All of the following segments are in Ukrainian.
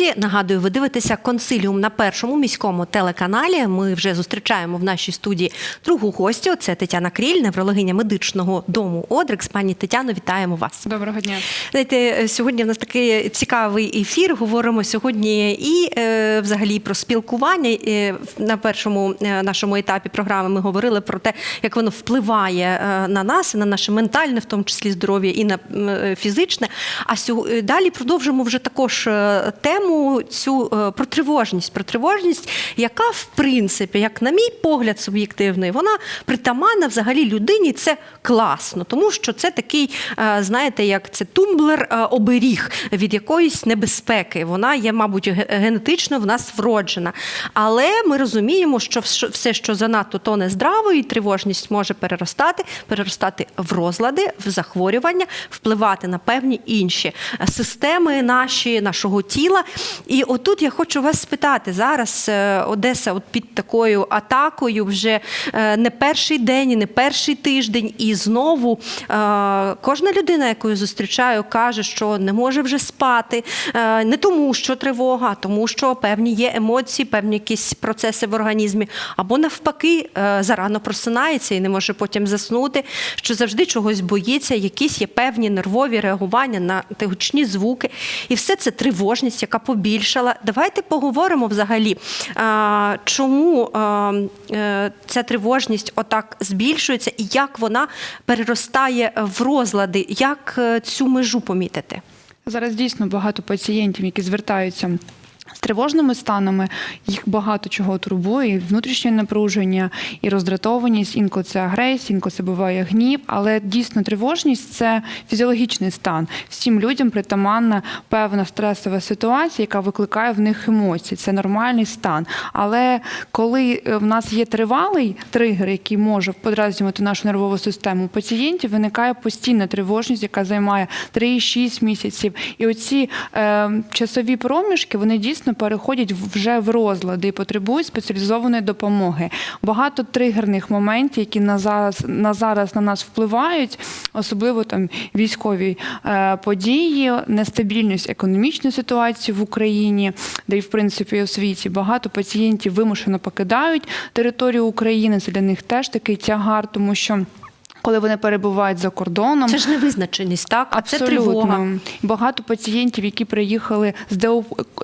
Друзі, нагадую, ви дивитеся консиліум на першому міському телеканалі. Ми вже зустрічаємо в нашій студії другу гостю. Це Тетяна Кріль, неврологиня медичного дому Одрекс. Пані Тетяно, вітаємо вас. Доброго дня. Знаєте, сьогодні в нас такий цікавий ефір. Говоримо сьогодні і е, взагалі про спілкування. Е, на першому е, нашому етапі програми ми говорили про те, як воно впливає на нас, на наше ментальне, в тому числі здоров'я, і на фізичне. А далі продовжимо вже також е, тему цю е, про тривожність. Про тривожність, яка в принципі, як на мій погляд суб'єктивний, вона притаманна взагалі людині. Це класно, тому що це такий, е, знаєте, як це тумблер е, оберіг від якоїсь небезпеки. Вона є, мабуть, генетично в нас вроджена. Але ми розуміємо, що все, що занадто тоне здраво, і тривожність може переростати, переростати в розлади, в захворювання, впливати на певні інші системи наші, нашого тіла. І отут я хочу вас спитати зараз. е, Одеса, от під такою атакою, вже е, не перший день, не перший тиждень, і знову е, кожна людина, яку я зустрічаю, каже, що не може вже спати, не тому, що тривога, а тому, що певні є емоції, певні якісь процеси в організмі, або навпаки, зарано просинається і не може потім заснути, що завжди чогось боїться, якісь є певні нервові реагування на гучні звуки. І все це тривожність, яка побільшала. Давайте поговоримо взагалі, чому е, ця тривожність отак збільшується і як вона переростає в розлади, як е, цю межу помітити? Зараз дійсно багато пацієнтів, які звертаються. З тривожними станами їх багато чого турбує, і внутрішнє напруження, і роздратованість, інколи це агресія, інколи це буває гнів. Але дійсно тривожність це фізіологічний стан. Всім людям притаманна певна стресова ситуація, яка викликає в них емоції. Це нормальний стан. Але коли е, в нас є тривалий тригер, який може подразнювати нашу нервову систему, у пацієнтів виникає постійна тривожність, яка займає 3-6 місяців. І оці е, часові проміжки вони дійсно переходять вже в розлади і потребують спеціалізованої допомоги. Багато тригерних моментів, які на зараз на зараз на нас впливають, особливо там військові е, події, нестабільність економічної ситуації в Україні, де і в принципі у світі багато пацієнтів вимушено покидають територію України. Це для них теж такий тягар, тому що. Коли вони перебувають за кордоном, Це ж невизначеність, так? А це Абсолютно. тривога. Багато пацієнтів, які приїхали з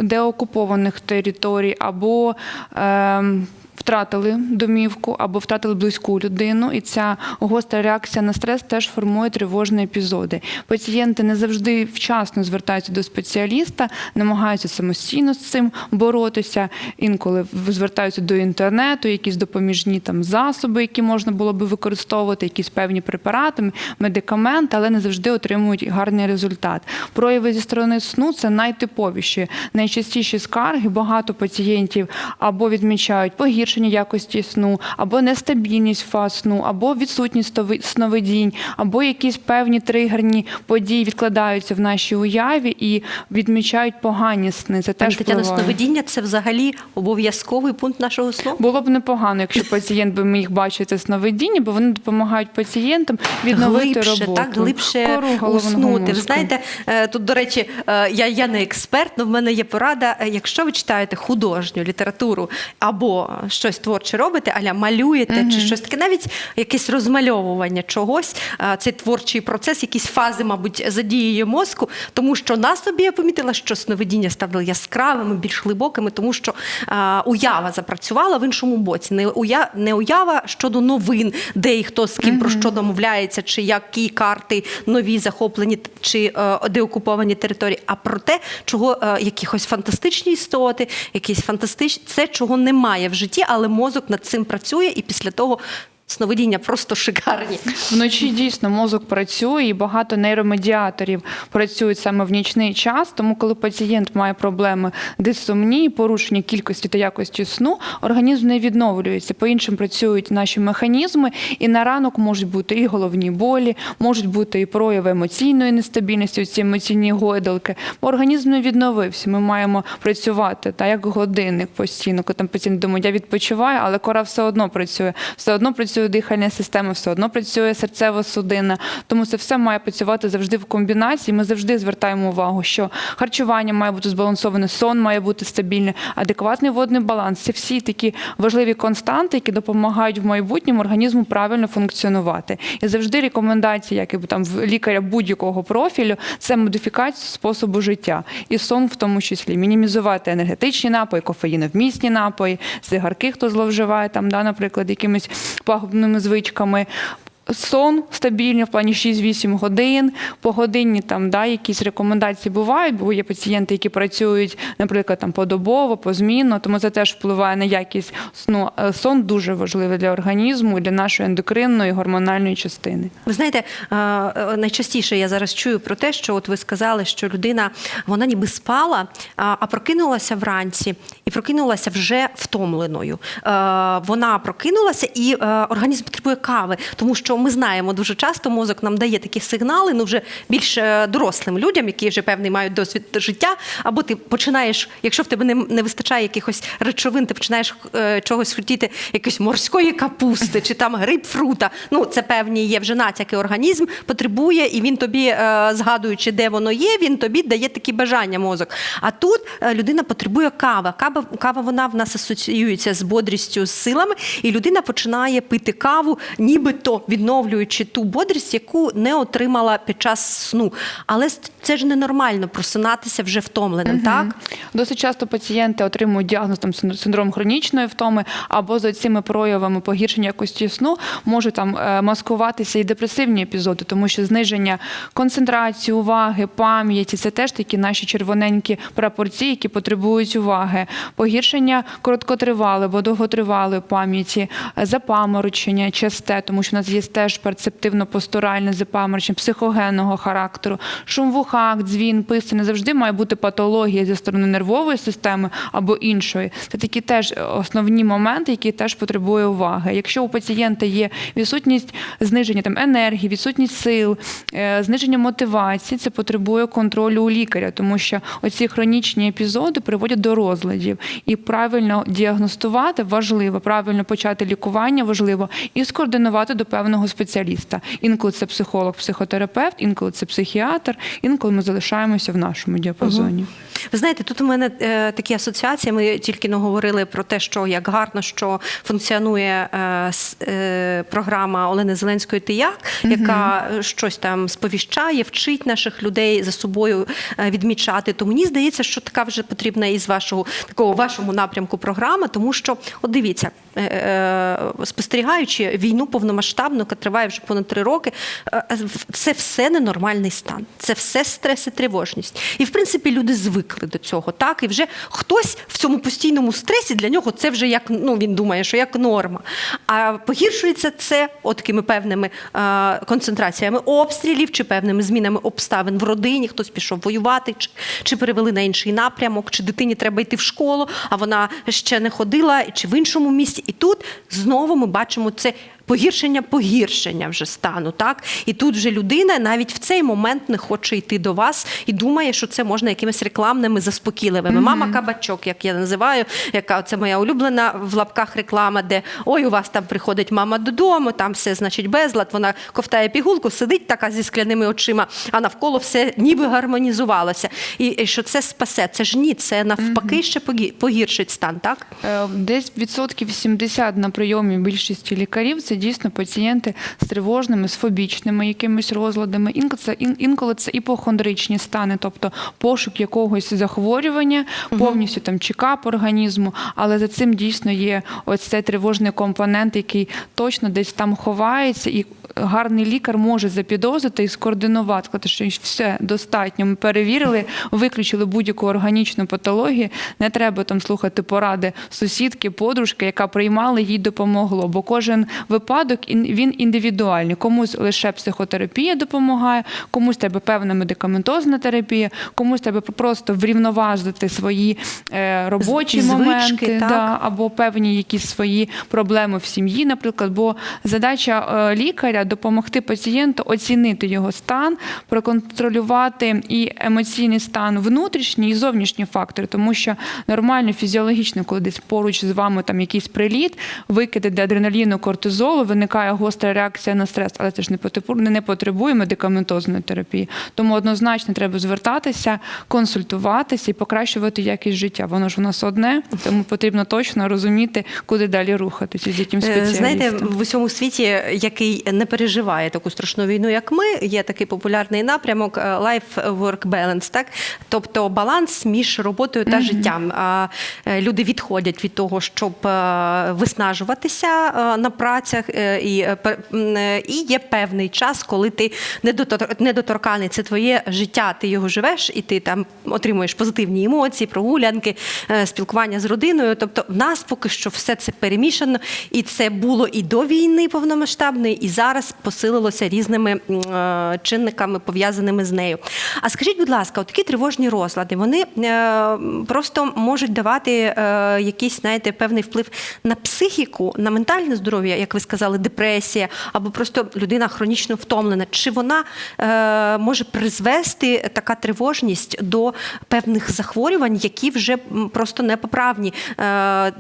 деокупованих територій, або ем, втратили домівку, або втратили близьку людину, і ця гостра реакція на стрес теж формує тривожні епізоди. Пацієнти не завжди вчасно звертаються до спеціаліста, намагаються самостійно з цим боротися. Інколи звертаються до інтернету, якісь допоміжні там засоби, які можна було би використовувати, якісь певні препарати, медикаменти, але не завжди отримують гарний результат. Прояви зі сторони сну це найтиповіші, найчастіші скарги. Багато пацієнтів або відмічають погіршення якості сну, або нестабільність фаз сну, або відсутність сновидінь, або якісь певні тригерні події відкладаються в нашій уяві і відмічають погані сни. Це теж Тетяно, сновидіння це взагалі обов'язковий пункт нашого сну. Було б непогано, якщо пацієнт би міг бачити сновидіння, бо вони допомагають пацієнтам відновити глибше, роботу. так глибше уснути. Ви знаєте, е, тут, до речі, е, я, я не експерт, але в мене є порада. Е, Якщо ви читаєте художню літературу або щось творче робите, аля малюєте чи щось таке, навіть якесь розмальовування чогось, е, цей творчий процес, якісь фази, мабуть, задіює мозку, тому що на собі я помітила, що сновидіння стали яскравими, більш глибокими, тому що е, уява запрацювала в іншому боці. Не уя, не уява щодо новин, де і хто з ким про що домовляється, чи які карти нові захоплені, чи е, деокуповані території, а про те, чого е, якихось фантастичні істоти, якісь фантастичні, це чого немає в житті, але мозок над цим працює, і після того сновидіння просто шикарні. Вночі дійсно мозок працює, і багато нейромедіаторів працюють саме в нічний час. Тому, коли пацієнт має проблеми дисомнії, порушення кількості та якості сну, організм не відновлюється. По іншим працюють наші механізми, і на ранок можуть бути і головні болі, можуть бути і прояви емоційної нестабільності, ці емоційні гойдалки. Організм не відновився. Ми маємо працювати та як годинник постійно. Коли там пацієнт думає, я відпочиваю, але кора все одно працює, все одно працює працює дихальна система, все одно працює серцево-судинна. Тому це все має працювати завжди в комбінації. Ми завжди звертаємо увагу, що харчування має бути збалансоване, сон має бути стабільний, адекватний водний баланс. Це всі такі важливі константи, які допомагають в майбутньому організму правильно функціонувати. І завжди рекомендації, як і там в лікаря будь-якого профілю, це модифікація способу життя і сон, в тому числі мінімізувати енергетичні напої, кофеїновмісні напої, цигарки, хто зловживає там, да, наприклад, якимись пагубними звичками. Сон стабільний в плані 6-8 годин, погодинні там да, якісь рекомендації бувають, бо є пацієнти, які працюють, наприклад, там подобово, позмінно, тому це теж впливає на якість сну. Е, Сон дуже важливий для організму, для нашої ендокринної гормональної частини. Ви знаєте, е, найчастіше я зараз чую про те, що от ви сказали, що людина вона ніби спала, а прокинулася вранці і прокинулася вже втомленою. Е, Вона прокинулася і організм потребує кави, тому що ми знаємо дуже часто мозок нам дає такі сигнали, ну вже більш е, дорослим людям, які вже певний мають досвід життя. Або ти починаєш, якщо в тебе не, не вистачає якихось речовин, ти починаєш е, чогось хотіти, якоїсь морської капусти чи там грейпфрута. Ну це певні є вже натяки. Організм потребує, і він тобі, е, згадуючи, де воно є, він тобі дає такі бажання мозок. А тут е, людина потребує кава. Кава, кава вона в нас асоціюється з бодрістю, з силами, і людина починає пити каву, нібито відновлюючи ту бодрість, яку не отримала під час сну. Але це ж ненормально просинатися вже втомленим, так? Досить часто пацієнти отримують діагноз там син- синдром хронічної втоми, або за цими проявами погіршення якості сну можуть там е, маскуватися і депресивні епізоди, тому що зниження концентрації, уваги, пам'яті це теж такі наші червоненькі прапорці, які потребують уваги. Погіршення короткотривалої або довготривалої пам'яті, е, запаморочення, часте, тому що у нас є теж перцептивно-постуральне запаморочення психогенного характеру, шум в ухах, дзвін, писк. Це не завжди має бути патологія зі сторони нервової системи або іншої. Це такі теж основні моменти, які теж потребує уваги. Якщо у пацієнта є відсутність зниження там енергії, відсутність сил, е, зниження мотивації, це потребує контролю у лікаря, тому що оці хронічні епізоди приводять до розладів. І правильно діагностувати важливо, правильно почати лікування важливо і скоординувати до певного спеціаліста. Інколи це психолог, психотерапевт, інколи це психіатр, інколи ми залишаємося в нашому діапазоні. Ви знаєте, тут у мене е, такі асоціації. Ми тільки не говорили про те, що як гарно що функціонує е, е, програма Олени Зеленської «Ти як», яка е, щось там сповіщає, вчить наших людей за собою е, відмічати. То мені здається, що така вже потрібна і з вашого такого вашому напрямку програма, тому що от дивіться, е, е, спостерігаючи війну повномасштабну, триває вже понад три роки, е, е, це все ненормальний стан, це все стрес і тривожність. І в принципі люди звикли до цього. Так, і вже хтось в цьому постійному стресі для нього це вже як ну він думає, що як норма. А погіршується це такими певними е, концентраціями обстрілів чи певними змінами обставин в родині. Хтось пішов воювати, чи, чи перевели на інший напрямок, чи дитині треба йти в школу, а вона ще не ходила, чи в іншому місці. І тут знову ми бачимо це. Погіршення, погіршення вже стану, так і тут вже людина навіть в цей момент не хоче йти до вас і думає, що це можна якимись рекламними заспокійливими. Мама кабачок, як я називаю, яка це моя улюблена в лапках реклама, де ой, у вас там приходить мама додому, там все значить безлад. Вона ковтає пігулку, сидить така зі скляними очима, а навколо все ніби гармонізувалося. І, і що це спасе? Це ж ні, це навпаки ще погі- погіршить стан, так? Е, Десь відсотків 70 на прийомі більшості лікарів це дійсно пацієнти з тривожними, з фобічними якимись розладами. Інколи це інколи це іпохондричні стани, тобто пошук якогось захворювання, повністю там чекап організму. Але за цим дійсно є ось цей тривожний компонент, який точно десь там ховається і. Гарний лікар може запідозрити і скоординувати, сказати, що все достатньо. Ми перевірили, виключили будь-яку органічну патологію. Не треба там слухати поради сусідки, подружки, яка приймала, їй допомогло. Бо кожен випадок ін- він індивідуальний. Комусь лише психотерапія допомагає, комусь тебе певна медикаментозна терапія, комусь тебе просто врівноважити свої е, робочі Звички, моменти, так? да, або певні якісь свої проблеми в сім'ї, наприклад. Бо задача е, лікаря допомогти пацієнту оцінити його стан, проконтролювати і емоційний стан внутрішній і зовнішні фактори, тому що нормально фізіологічно, коли десь поруч з вами там якийсь приліт, викиди де адреналіну, кортизолу, виникає гостра реакція на стрес, але це ж не потребує, не потребує медикаментозної терапії. Тому однозначно треба звертатися, консультуватися і покращувати якість життя. Воно ж у нас одне, тому потрібно точно розуміти, куди далі рухатися з яким Е, спеціалістом. Знаєте, в усьому світі, який не переживає таку страшну війну, як ми, є такий популярний напрямок е, life-work balance, так? Тобто баланс між роботою та життям. А, е, Люди відходять від того, щоб е, виснажуватися на працях, і, і є певний час, коли ти недотор- недоторканий. Це твоє життя, ти його живеш, і ти там отримуєш позитивні емоції, прогулянки, спілкування з родиною. Тобто, в нас поки що все це перемішано, і це було і до війни повномасштабної, і зараз посилилося різними е, чинниками, пов'язаними з нею. А скажіть, будь ласка, от такі тривожні розлади, вони е, просто можуть давати е, якийсь, знаєте, певний вплив на психіку, на ментальне здоров'я, як ви сказали, депресія, або просто людина хронічно втомлена. Чи вона може призвести така тривожність до певних захворювань, які вже просто непоправні?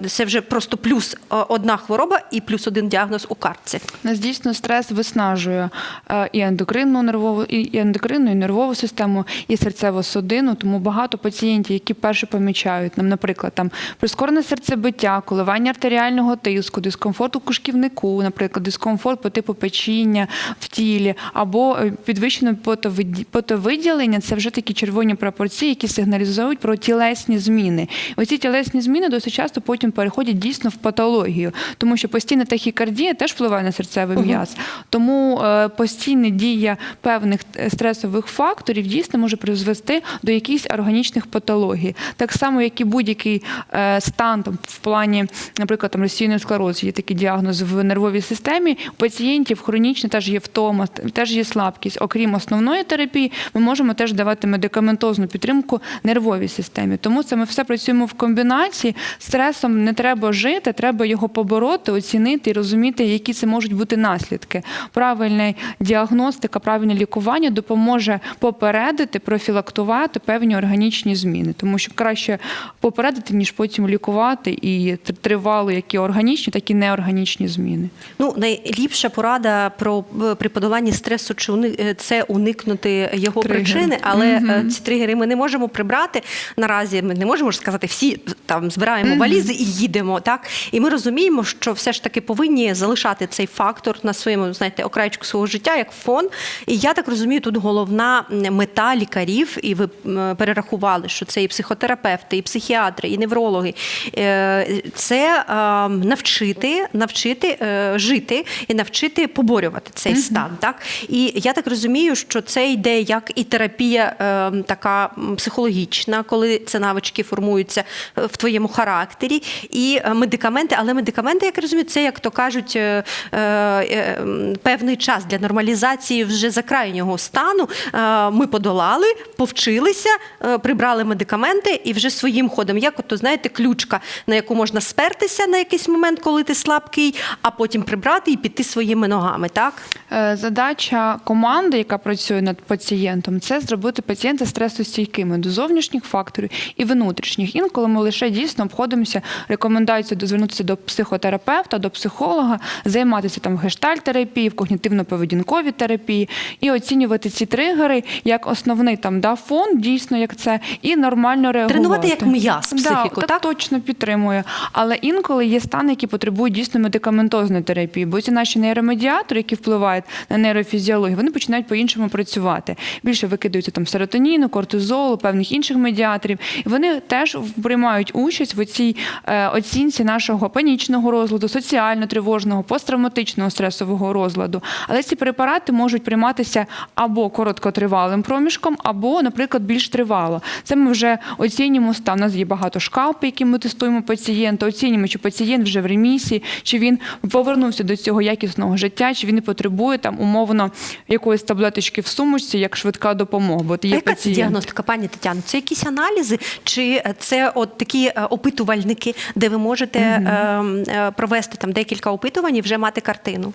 Це вже просто плюс одна хвороба і плюс один діагноз у картці. Нас дійсно стрес виснажує е, і ендокринну нервову, і ендокринну, і нервову систему, і серцево-судинну. Тому багато пацієнтів, які перше помічають нам, наприклад, там прискорене серцебиття, коливання артеріального тиску, дискомфорт у кишківнику, наприклад, дискомфорт по типу печіння в тілі, або е, підвищене потовиді- потовиділення, це вже такі червоні прапорці, які сигналізують про тілесні зміни. Оці тілесні зміни досить часто потім переходять дійсно в патологію, тому що постійна тахікардія теж впливає на серцевий м'яз. Тому е, постійна дія певних е, стресових факторів дійсно може призвести до якихось органічних патологій. Так само, як і будь-який е, стан там, в плані, наприклад, там, розсійний склероз, є такий діагноз в нервовій системі. У пацієнтів хронічно теж є втома, теж є слабкість. Окрім основної терапії, ми можемо теж давати медикаментозну підтримку нервовій системі. Тому це ми все працюємо в комбінації. Стресом не треба жити, треба його побороти, оцінити і розуміти, які це можуть бути наслідки. Правильна діагностика, правильне лікування допоможе попередити, профілактувати певні органічні зміни, тому що краще попередити, ніж потім лікувати і тр- тривало які органічні, так і неорганічні зміни. Ну, найліпша порада про е, при подоланні стресу чи уни- е, це уникнути його Тригери. причини, але е, ці тригери ми не можемо прибрати наразі. Ми не можемо ж сказати, всі там збираємо валізи і їдемо. Так і ми розуміємо, що все ж таки повинні залишати цей фактор на своєму, знаєте, окраєчку свого життя як фон. І я так розумію, тут головна мета лікарів, і ви перерахували, що це і психотерапевти, і психіатри, і неврологи. Е, Це е, навчити, навчити е, жити і навчити поборювати цей стан. Так і я так розумію, що це йде як і терапія така психологічна, коли ці навички формуються в твоєму характері, і медикаменти, але медикаменти, як я розумію, це як то кажуть, певний час для нормалізації вже закрайнього стану. Е, Ми подолали, повчилися, е, прибрали медикаменти і вже своїм ходом, як ото знаєте, ключка, на яку можна спертися на якийсь момент, коли ти слабкий, а потім прибрати і піти своїми ногами. Так Е, Задача команди, яка працює над пацієнтом, це зробити пацієнта стресостійкими до зовнішніх факторів і внутрішніх. Інколи ми лише дійсно обходимося рекомендацією звернутися до психотерапевта, до психолога, займатися там в гештальтерапії, в когнітивно-поведінковій терапії і оцінювати ці тригери як основний там да фон, дійсно як це, і нормально реагувати. Тренувати як м'яз психіку, да, так? точно підтримую. Але інколи є стани, які потребують дійсно медикаментозної терапії, бо ці наші нейромедіатори, які впливають на нейрофізіологію, вони починають по-іншому працювати. Більше викидаються там серотоніну, кортизолу, певних інших медіаторів. І вони теж приймають участь в цій е, оцінці нашого панічного розладу, соціально-тривожного, посттравматичного стресового розладу. Але ці препарати можуть прийматися або короткотривалим проміжком, або, наприклад, більш тривало. Це ми вже оцінюємо стан. У нас є багато шкал, по яким ми тестуємо пацієнта, оцінюємо, чи пацієнт вже в ремісії, чи він повернувся до цього якісного життя, чи він не потребує там умовно якоїсь таблеточки в сумочці, як швидка допомога. Бо от а яка це діагностика, пані Тетяно? Це якісь аналізи, чи це от такі е, опитувальники, де ви можете е, е, провести там декілька опитувань і вже мати картину?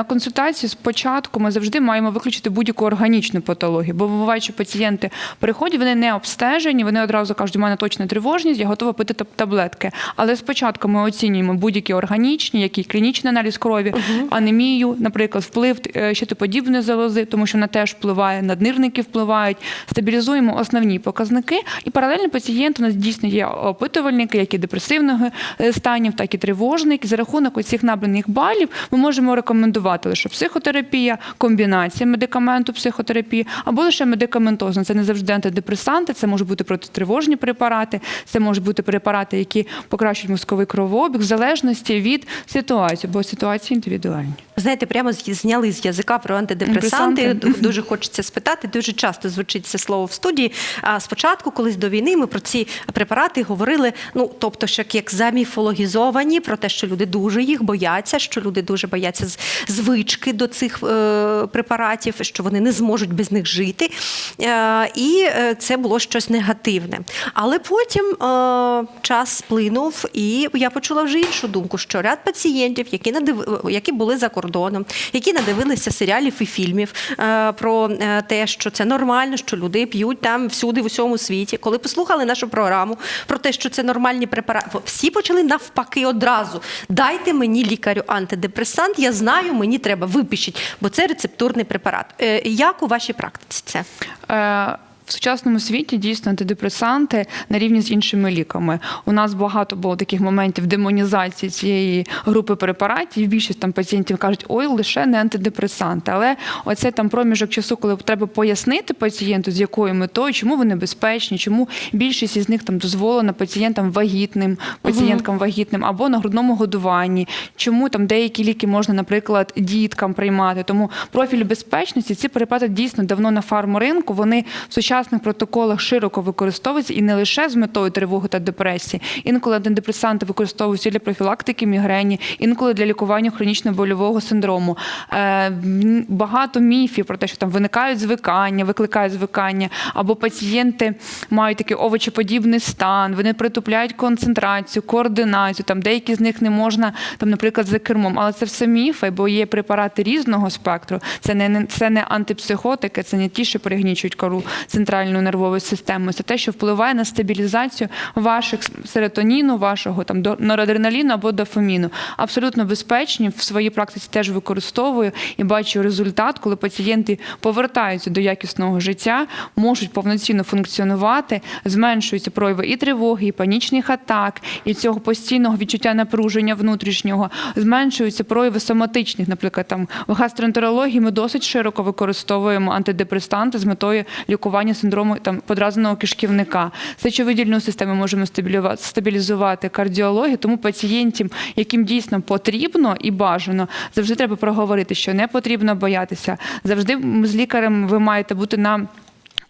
На консультації спочатку ми завжди маємо виключити будь-яку органічну патологію, бо буває, що пацієнти приходять, вони не обстежені, вони одразу кажуть, у мене точна тривожність, я готова пити таблетки. Але спочатку ми оцінюємо будь-які органічні, які гістологічний аналіз крові, анемію, наприклад, вплив е, щитоподібної залози, тому що вона теж впливає, наднирники впливають. Стабілізуємо основні показники. І паралельно пацієнт у нас дійсно є опитувальники, як і депресивного е, станів, так і тривожних. За рахунок оцих набраних балів ми можемо рекомендувати лише психотерапія, комбінація медикаменту, психотерапії або лише медикаментозна. Це не завжди антидепресанти, це можуть бути протитривожні препарати, це можуть бути препарати, які покращують мозковий кровообіг в залежності від ситуації, бо ситуації індивідуальні. Знаєте, прямо зняли з язика про антидепресанти. Антидепресанти. Дуже хочеться спитати. Дуже часто звучить це слово в студії. А спочатку, колись до війни, ми про ці препарати говорили. Ну тобто, що як заміфологізовані, про те, що люди дуже їх бояться, що люди дуже бояться звички до цих е, препаратів, що вони не зможуть без них жити. Е, і е, це було щось негативне. Але потім е, час сплинув, і я почула вже іншу думку, що ряд пацієнтів, які надив... які були за кордоном, які надивилися серіалів і фільмів е, про е, те, що це нормально, що люди п'ють там всюди в усьому світі. Коли послухали нашу програму про те, що це нормальні препарати, всі почали навпаки одразу. Дайте мені лікарю антидепресант, я знаю, мені треба випишіть, бо це рецептурний препарат. Е, Як у вашій практиці це? В сучасному світі дійсно антидепресанти на рівні з іншими ліками. У нас багато було таких моментів демонізації цієї групи препаратів. Більшість там пацієнтів кажуть, ой, лише не антидепресанти. Але оце там проміжок часу, коли треба пояснити пацієнту, з якою метою, чому вони безпечні, чому більшість із них там дозволена пацієнтам вагітним, пацієнткам вагітним або на грудному годуванні, чому там деякі ліки можна, наприклад, діткам приймати. Тому профіль безпечності ці препарати дійсно давно на фармринку. Вони в сучасних протоколах широко використовуються і не лише з метою тривоги та депресії. Інколи антидепресанти використовуються для профілактики мігрені, інколи для лікування хронічно-больового синдрому. Е, багато міфів про те, що там виникають звикання, викликають звикання, або пацієнти мають такий овочеподібний стан, вони притупляють концентрацію, координацію. Там деякі з них не можна, там, наприклад, за кермом. Але це все міфи, бо є препарати різного спектру. Це не, це не антипсихотики, це не ті, що перегнічують кору центральну нервову систему. Це те, що впливає на стабілізацію ваших серотоніну, вашого там норадреналіну або дофаміну. Абсолютно безпечні в своїй практиці теж використовую і бачу результат, коли пацієнти повертаються до якісного життя, можуть повноцінно функціонувати, зменшуються прояви і тривоги, і панічних атак, і цього постійного відчуття напруження внутрішнього, зменшуються прояви соматичних, наприклад, там в гастроентерології ми досить широко використовуємо антидепресанти з метою лікування синдрому там подразненого кишківника. Сечовидільну систему можемо стабілізувати кардіологію, тому пацієнтів, яким дійсно потрібно і бажано, завжди треба проговорити, що не потрібно боятися. Завжди з лікарем ви маєте бути на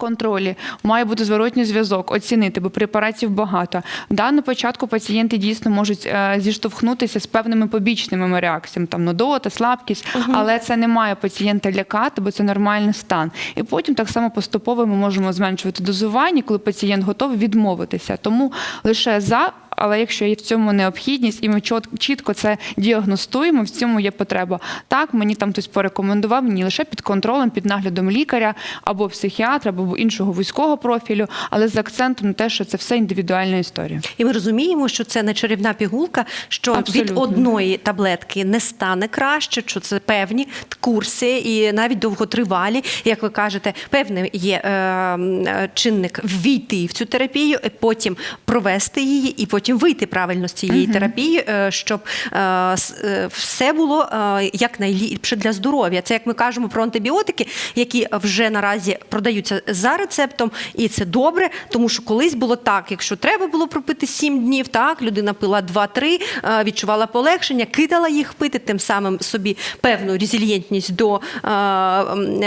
контролі, має бути зворотній зв'язок, оцінити, бо препаратів багато. Да, на початку пацієнти дійсно можуть е, зіштовхнутися з певними побічними реакціями, там нудота, слабкість, але це не має пацієнта лякати, бо це нормальний стан. І потім так само поступово ми можемо зменшувати дозування, коли пацієнт готовий відмовитися. Тому лише за. Але якщо є в цьому необхідність, і ми чітко це діагностуємо, в цьому є потреба. Так, мені там хтось порекомендував, ні лише під контролем, під наглядом лікаря або психіатра, або іншого вузького профілю, але з акцентом на те, що це все індивідуальна історія. І ми розуміємо, що це не чарівна пігулка, що від одної таблетки не стане краще, що це певні курси і навіть довготривалі. Як ви кажете, певний є е, е, чинник ввійти в цю терапію, потім провести її, і потім вийти правильно з цієї терапії, е, щоб е, е, все було якнайліпше для здоров'я. Це як ми кажемо про антибіотики, які вже наразі продаються за рецептом, і це добре, тому що колись було так, якщо треба було пропити 7 днів, так людина пила 2-3, е, відчувала полегшення, кидала їх пити, тим самим собі певну резильєнтність до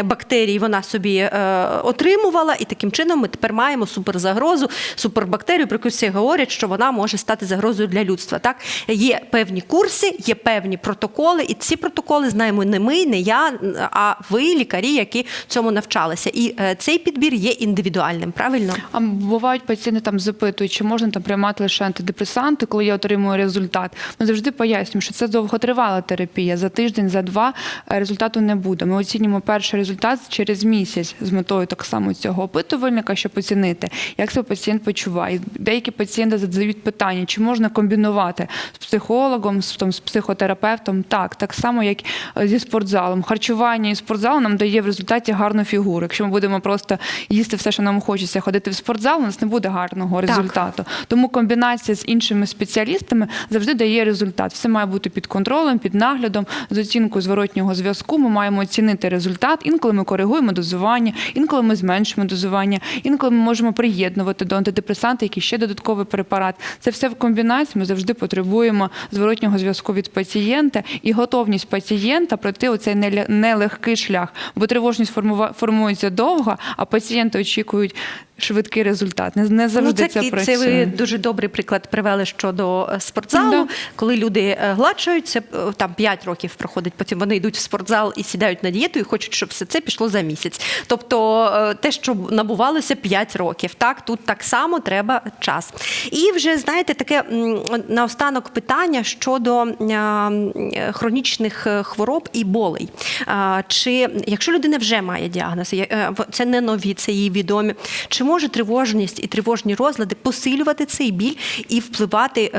бактерій вона собі отримувала, і таким чином ми тепер маємо суперзагрозу, супербактерію, про яку всі говорять, що вона може стати загрозою для людства. Так є певні курси, є певні протоколи, і ці протоколи знаємо не ми, не я, а ви, лікарі, які цьому навчалися. І е, цей підбір є індивідуальним, правильно? А бувають пацієнти там запитують, чи можна там приймати лише антидепресанти, коли я отримую результат. Ми завжди пояснюємо, що це довготривала терапія. За тиждень, за два е, результату не буде. Ми оцінюємо перший результат через місяць з метою так само цього опитувальника, щоб оцінити, як себе пацієнт почуває. Деякі пацієнти задають питання. Питання, чи можна комбінувати з психологом, з, там, з психотерапевтом. Так, так само, як е, зі спортзалом. Харчування і спортзал нам дає в результаті гарну фігуру. Якщо ми будемо просто їсти все, що нам хочеться, ходити в спортзал, у нас не буде гарного Так. результату. Тому комбінація з іншими спеціалістами завжди дає результат. Все має бути під контролем, під наглядом, з оцінкою зворотнього зв'язку. Ми маємо оцінити результат. Інколи ми коригуємо дозування, інколи ми зменшуємо дозування, інколи ми можемо приєднувати до антидепресанта, який ще додатковий препарат. Це все в комбінації. Ми завжди потребуємо зворотнього зв'язку від пацієнта і готовність пацієнта пройти оцей нелегкий шлях, бо тривожність формується довго, а пацієнти очікують швидкий результат. Не, не завжди ну, це, це, працює. це ви дуже добрий приклад привели щодо е, спортзалу, Да. коли люди е, гладшаються, е, там 5 років проходить, потім вони йдуть в спортзал і сідають на дієту і хочуть, щоб все це пішло за місяць. Тобто те, що набувалося 5 років, так тут так само треба час. І вже знаєте, таке наостанок питання щодо хронічних хвороб і болей. Чи якщо людина вже має діагноз, це не нові, це їй відомі. Чи може тривожність і тривожні розлади посилювати цей біль і впливати е,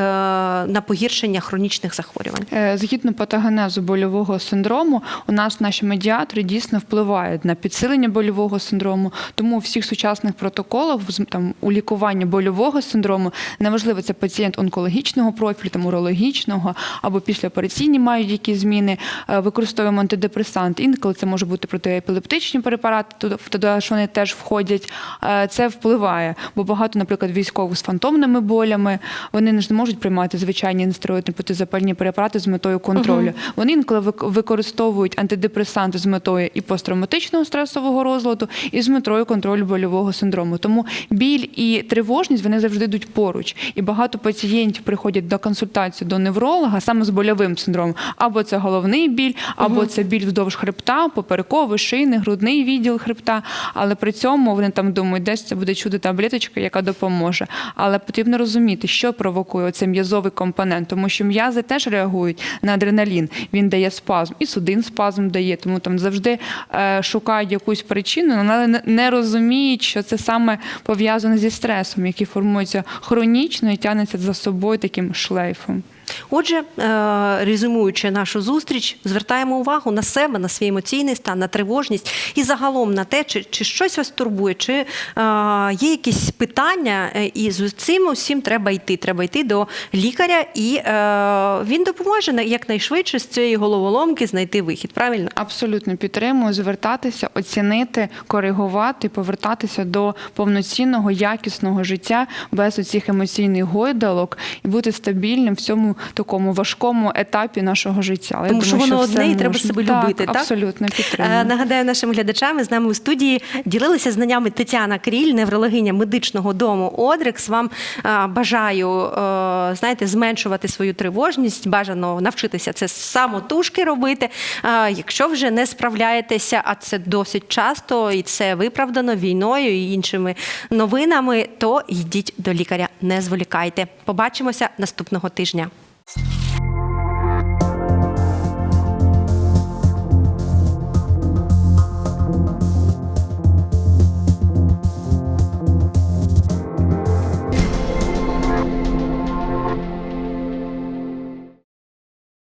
на погіршення хронічних захворювань? Е, Згідно патогенезу больового синдрому, у нас наші медіатори дійсно впливають на підсилення больового синдрому. Тому у всіх сучасних протоколах там у лікуванні больового синдрому неважливо, це пацієнт онкологічного профілю, там урологічного або післяопераційні мають якісь зміни. е, Використовуємо антидепресанти. Інколи це може бути протиепілептичні препарати, туди що вони теж входять. Це впливає, бо багато, наприклад, військових з фантомними болями вони не ж не можуть приймати звичайні нестероїдні протизапальні препарати з метою контролю. Вони інколи використовують антидепресанти з метою і посттравматичного стресового розладу, і з метою контролю больового синдрому. Тому біль і тривожність вони завжди йдуть поруч. І багато пацієнтів приходять до консультації до невролога саме з больовим синдромом. Або це головний біль, або це біль вздовж хребта, поперековий, шийний, грудний відділ хребта. Але при цьому вони там думають, де ж це буде чудо таблеточка, яка допоможе. Але потрібно розуміти, що провокує цей м'язовий компонент, тому що м'язи теж реагують на адреналін. Він дає спазм, і судин спазм дає. Тому там завжди е, шукають якусь причину, але не, розуміють, що це саме пов'язано зі стресом, який формується хронічно і тягнеться за собою таким шлейфом. Отже, е, резюмуючи нашу зустріч, звертаємо увагу на себе, на свій емоційний стан, на тривожність і загалом на те, чи, чи щось вас турбує, чи е, є якісь питання, е, і з цим усім треба йти. Треба йти до лікаря, і він допоможе на- якнайшвидше з цієї головоломки знайти вихід. Правильно? Абсолютно підтримую звертатися, оцінити, коригувати, повертатися до повноцінного, якісного життя без оцих емоційних гойдалок і бути стабільним в цьому такому важкому етапі нашого життя. Я Тому що воно одне і треба можна. себе так, любити, так? Абсолютно підтримую. Е, Нагадаю нашим глядачам, з нами у студії ділилися знаннями Тетяна Кріль, неврологиня медичного дому Одрекс. Вам е, бажаю е, знаєте, зменшувати свою тривожність, бажано навчитися це самотужки робити. Якщо вже не справляєтеся, а це досить часто, і це виправдано війною і іншими новинами, то йдіть до лікаря, не зволікайте. Побачимося наступного тижня. Thank you.